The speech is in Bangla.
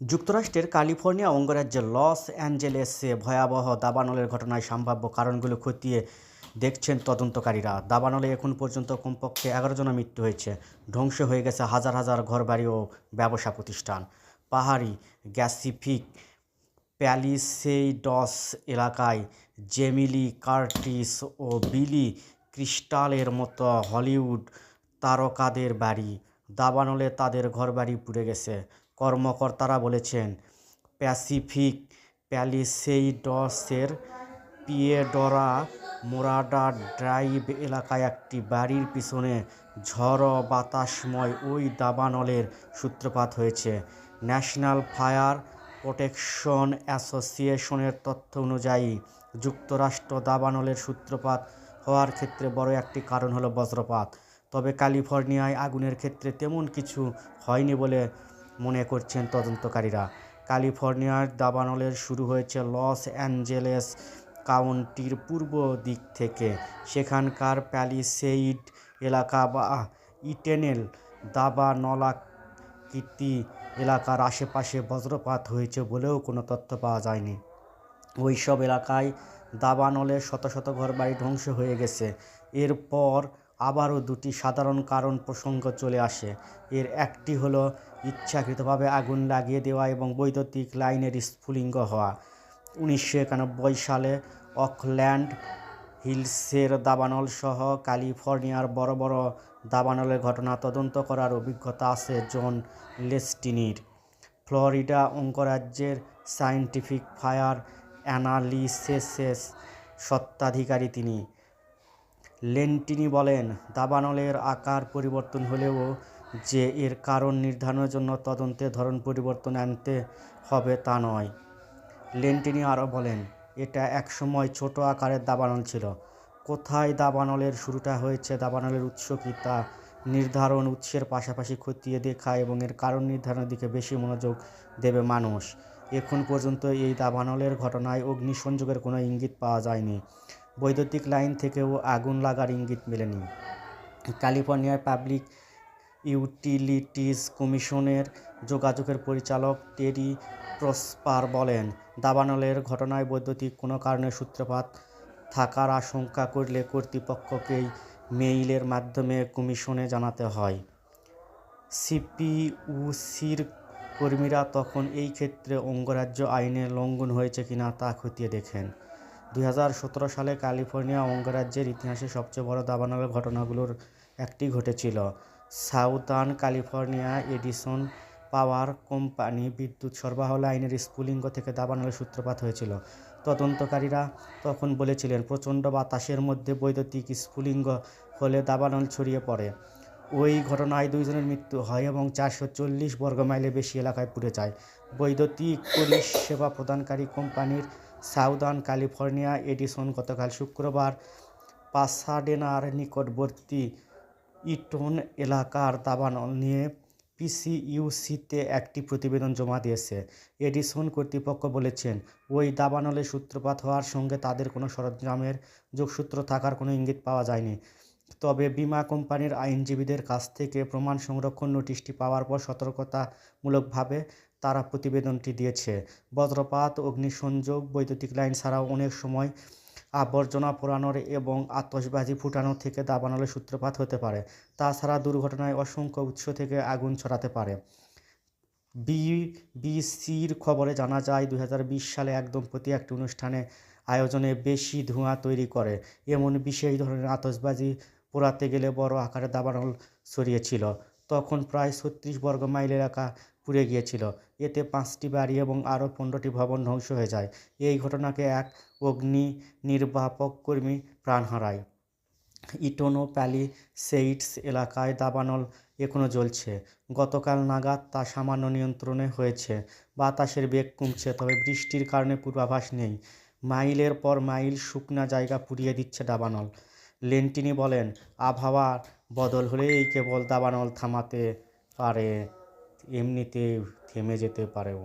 যুক্তরাষ্ট্রের ক্যালিফোর্নিয়া অঙ্গরাজ্যের লস অ্যাঞ্জেলেসে ভয়াবহ দাবানলের ঘটনায় সম্ভাব্য কারণগুলো খতিয়ে দেখছেন তদন্তকারীরা। দাবানলে এখন পর্যন্ত কমপক্ষে এগারো জনের মৃত্যু হয়েছে। ধ্বংস হয়ে গেছে হাজার হাজার ঘরবাড়ি ও ব্যবসা প্রতিষ্ঠান। পাহাড়ি গ্যাসিফিক প্যালিসেইডস এলাকায় জেমিলি কার্টিস ও বিলি ক্রিস্টালের মতো হলিউড তারকাদের বাড়ি। দাবানলে তাদের ঘরবাড়ি পুড়ে গেছে। কর্মকর্তারা বলেছেন, প্যাসিফিক প্যালিসেইডসের পিয়েডরা মোরাডা ড্রাইভ এলাকায় একটি বাড়ির পিছনে ঝড় বাতাসময় ওই দাবানলের সূত্রপাত হয়েছে। ন্যাশনাল ফায়ার প্রোটেকশন অ্যাসোসিয়েশনের তথ্য অনুযায়ী, যুক্তরাষ্ট্র দাবানলের সূত্রপাত হওয়ার ক্ষেত্রে বড় একটি কারণ হলো বজ্রপাত। তবে ক্যালিফোর্নিয়ায় আগুনের ক্ষেত্রে তেমন কিছু হয়নি বলে মনে করছেন তদন্তকারীরা। ক্যালিফোর্নিয়ার দাবানলের শুরু হয়েছে লস অ্যাঞ্জেলেস কাউন্টির পূর্ব দিক থেকে। সেখানকার প্যালিসেইড এলাকা বা ইটেনেল দাবানলাকৃতি এলাকার আশেপাশে বজ্রপাত হয়েছে বলেও কোনো তথ্য পাওয়া যায়নি। ওই সব এলাকায় দাবানলে শত শত ঘরবাড়ি ধ্বংস হয়ে গেছে। এরপর আবারও দুটি সাধারণ কারণ প্রসঙ্গ চলে আসে। এর একটি হলো ইচ্ছাকৃতভাবে আগুন লাগিয়ে দেওয়া এবং বৈদ্যুতিক লাইনের স্ফুলিঙ্গ হওয়া। উনিশশো একানব্বই সালে অকল্যান্ড হিলসের দাবানল সহ ক্যালিফোর্নিয়ার বড় বড় দাবানলের ঘটনা তদন্ত করার অভিজ্ঞতা আছে জন লেস্টিনির। ফ্লোরিডা অঙ্গরাজ্যের সায়েন্টিফিক ফায়ার অ্যানালিসিসেস সত্ত্বাধিকারী তিনি। লেন্টিনি বলেন, দাবানলের আকার পরিবর্তন হলেও যে এর কারণ নির্ধারণের জন্য তদন্তের ধরন পরিবর্তন আনতে হবে তা নয়। লেন্টিনি আরও বলেন, এটা একসময় ছোট আকারের দাবানল ছিল। কোথায় দাবানলের শুরুটা হয়েছে, দাবানলের উৎস কী তা নির্ধারণ উৎসের পাশাপাশি খতিয়ে দেখা এবং এর কারণ নির্ধারণের দিকে বেশি মনোযোগ দেবে মানুষ। এখন পর্যন্ত এই দাবানলের ঘটনায় অগ্নিসংযোগের কোনো ইঙ্গিত পাওয়া যায়নি। বৈদ্যুতিক লাইন থেকেও আগুন লাগার ইঙ্গিত মেলেনি। ক্যালিফোর্নিয়ার পাবলিক ইউটিলিটিস কমিশনের যোগাযোগের পরিচালক টেরি প্রসপার বলেন, দাবানলের ঘটনায় বৈদ্যুতিক কোনো কারণে সূত্রপাত থাকার আশঙ্কা করলে কর্তৃপক্ষকেই মেইলের মাধ্যমে কমিশনে জানাতে হয়। সিপিউসির কর্মীরা তখন এই ক্ষেত্রে অঙ্গরাজ্য আইনের লঙ্ঘন হয়েছে কিনা তা খতিয়ে দেখেন। দুই হাজার সতেরো সালে ক্যালিফোর্নিয়া অঙ্গরাজ্যের ইতিহাসে সবচেয়ে বড় দাবানলের ঘটনাগুলোর একটি ঘটেছিল। Southern California Edison power company বিদ্যুৎ সরবরাহ লাইনের স্ফুলিঙ্গ থেকে দাবানলের সূত্রপাত হয়েছিল। তদন্তকারীরা তখন বলেছিলেন, প্রচণ্ড বাতাসের মধ্যে বৈদ্যুতিক স্ফুলিঙ্গ হলে দাবানল ছড়িয়ে পড়ে। ওই ঘটনায় দুইজনের মৃত্যু হয় এবং চারশো চল্লিশ বর্গ মাইলের বেশি এলাকায় পুড়ে যায়। বৈদ্যুতিক পরিষেবা প্রদানকারী কোম্পানির সাউদার্ন ক্যালিফোর্নিয়া এডিসন গতকাল শুক্রবার পাসাডেনার নিকটবর্তী ইটন এলাকার দাবানল নিয়ে পিসিইউসিতে একটি প্রতিবেদন জমা দিয়েছে। এডিসন কর্তৃপক্ষ বলেছেন, ওই দাবানলের সূত্রপাত হওয়ার সঙ্গে তাদের কোনো সরঞ্জামের যোগসূত্র থাকার কোনো ইঙ্গিত পাওয়া যায়নি। তবে বিমা কোম্পানির আইনজীবীদের কাছ থেকে প্রমাণ সংরক্ষণ নোটিশটি পাওয়ার পর সতর্কতামূলকভাবে তারা প্রতিবেদনটি দিয়েছে। বজ্রপাত, অগ্নিসংযোগ, বৈদ্যুতিক লাইন ছাড়াও অনেক সময় আবর্জনা পোড়ানোর এবং আতসবাজি ফুটানো থেকে দাবানলের সূত্রপাত হতে পারে। তাছাড়া দুর্ঘটনায় অসংখ্য উৎস থেকে আগুন ছড়াতে পারে। বিবিসির খবরে জানা যায়, দুই হাজার বিশ সালে এক দম্পতি একটি অনুষ্ঠানে আয়োজনে বেশি ধোঁয়া তৈরি করে। এমন বিশেষ ধরনের আতসবাজি পোড়াতে গেলে বড় আকারে দাবানল ছড়িয়েছিল। তখন প্রায় ছত্রিশ বর্গ মাইল এলাকা পুড়ে গিয়েছিল। এতে পাঁচটি বাড়ি এবং আরও পনেরোটি ভবন ধ্বংস হয়ে যায়। এই ঘটনাকে এক অগ্নি নির্বাপক কর্মী প্রাণ হারায়। ইটোনো প্যালিসেইডস এলাকায় দাবানল এখনও জ্বলছে। গতকাল নাগাদ তা সামান্য নিয়ন্ত্রণে হয়েছে। বাতাসের বেগ কমছে, তবে বৃষ্টির কারণে পূর্বাভাস নেই। মাইলের পর মাইল শুকনা জায়গা পুড়িয়ে দিচ্ছে দাবানল। লেন্টিনি বলেন আবহাওয়ার বদল হলেই কেবল দাবানল থামাতে পারে। এমনিতে থেমে যেতে পারেও।